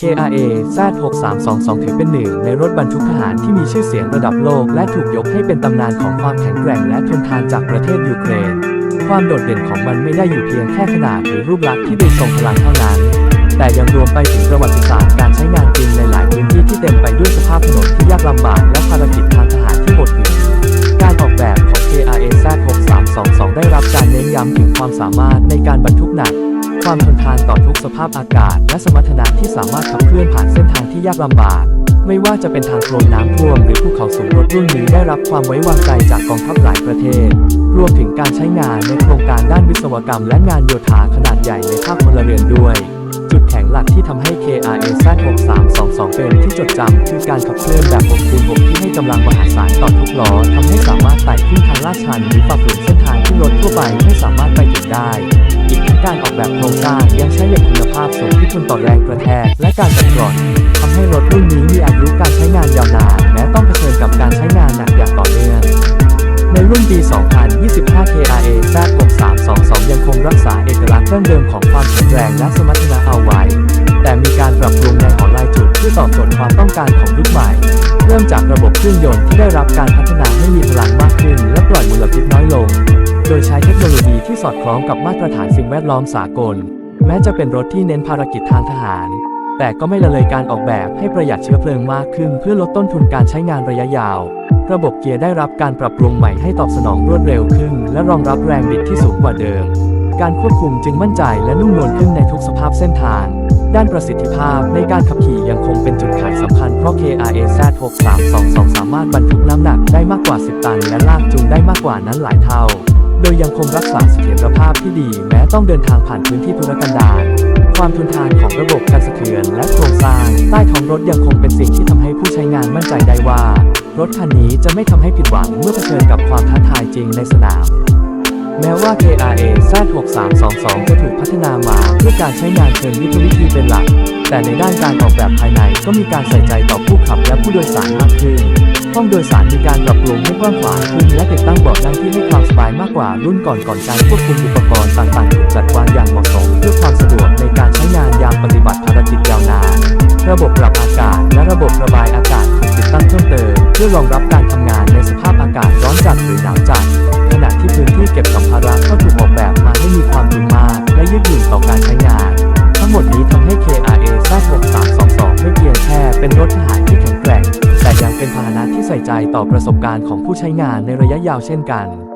KRA Z6322 ถือเป็นหนึ่งในรถบรรทุกทหารที่มีชื่อเสียงระดับโลก และถูกยกให้เป็นตำนานของความแข็งแกร่งและทนทานจากประเทศยูเครน ความโดดเด่นของมันไม่ได้อยู่เพียงแค่ขนาดหรือรูปลักษณ์ที่ดูทรงพลังเท่านั้น แต่ยังรวมไปถึงประวัติศาสตร์การใช้งานจริงในหลายพื้นที่ที่เต็มไปด้วยสภาพถนนที่ยากลำบากและภารกิจทางทหารที่โหดหินการออกแบบของ KRA Z6322 ได้รับการเน้นย้ำถึงความสามารถในการบรรทุกหนัก ความทนทานต่อทุกสภาพอากาศ และสมรรถนะที่สามารถขับเคลื่อนผ่านเส้นทางที่ยากลำบาก ไม่ว่าจะเป็นทางโคลนน้ำท่วมหรือภูเขาสูงรถรุ่นนี้ได้รับความไว้วางใจจากกองทัพหลายประเทศ รวมถึงการใช้งานในโครงการด้านวิศวกรรม และงานโยธาขนาดใหญ่ในภาคพลเรือนด้วย จุดแข็งหลักที่ทำให้ KRA Z6322 เป็นที่จดจำคือการขับเคลื่อนแบบ6คูณ6ที่ให้กำลังมหาศาลต่อทุกล้อทำให้สามารถไต่ขึ้นทางลาดชันหรือฝ่าฝืนเส้นทางที่รถทั่วไปไม่สามารถไปถึงได้ การออกแบบโครงสร้างยังใช้เหล็กคุณภาพสูงที่ทนต่อแรงกระแทกและการกัดกร่อนทำให้รถรุ่นนี้มีอายุการใช้งานยาวนานแม้ต้องเผชิญกับการใช้งานหนักอย่างต่อเนื่องในรุ่นปี 2025 KRA Z6322 ยังคงรักษาเอกลักษณ์ดั้งเดิมของความแข็งแรงและสมรรถนะเอาไว้ แต่มีการปรับปรุงในหอลายจุดเพื่อตอบโจทย์ความต้องการของยุคใหม่ เริ่มจากระบบเครื่องยนต์ที่ได้รับการพัฒนาให้มีพลังมากขึ้น และปล่อยมลพิษน้อยลง โดยใช้เทคโนโลยีที่สอดคล้องกับมาตรฐานสิ่งแวดล้อมสากล แม้จะเป็นรถที่เน้นภารกิจทางทหาร แต่ก็ไม่ละเลยการออกแบบให้ประหยัดเชื้อเพลิงมากขึ้น เพื่อลดต้นทุนการใช้งานระยะยาว ระบบเกียร์ได้รับการปรับปรุงใหม่ให้ตอบสนองรวดเร็วขึ้น และรองรับแรงบิดที่สูงกว่าเดิม การควบคุมจึงมั่นใจและนุ่มนวลขึ้นในทุกสภาพเส้นทางด้านประสิทธิภาพในการขับขี่ยังคงเป็นจุดขายสำคัญเพราะ KRA Z6322 สามารถบรรทุกน้ำหนักได้มากกว่า 10 ตัน และลากจูงได้มากกว่านั้นหลายเท่า โดยยังคงรักษาเสถียรภาพที่ดีแม้ต้องเดินทางผ่านพื้นที่ทุรกันดารความทนทานของระบบการสะเทือนและโครงสร้างใต้ท้องรถยังคงเป็นสิ่งที่ทำให้ผู้ใช้งานมั่นใจได้ว่า รถคันนี้จะไม่ทำให้ผิดหวังเมื่อเผชิญกับความท้าทายจริงในสนาม แม้ว่า KRA Z6322 จะถูกพัฒนามาเพื่อการใช้งานเชิงยุทธวิธีเป็นหลัก แต่ในด้านการออกแบบภายในก็มีการใส่ใจต่อผู้ขับและผู้โดยสารมากขึ้น ห้องโดยสารมีการปรับปรุงให้กว้างขวางขึ้นและติดตั้งเบาะนั่งที่ให้ความสบายมากกว่ารุ่นก่อนก่อนการควบคุมอุปกรณ์ต่างๆถูกจัดวางอย่างเหมาะสมเพื่อความสะดวกในการใช้งานยามปฏิบัติภารกิจยาวนาน ระบบปรับอากาศและระบบระบายอากาศถูกติดตั้งเพิ่มเติมเพื่อรองรับการทำงานในสภาพอากาศร้อนจัดหรือหนาวจัด เป็นพาหนะที่ใส่ใจต่อประสบการณ์ของผู้ใช้งานในระยะยาวเช่นกัน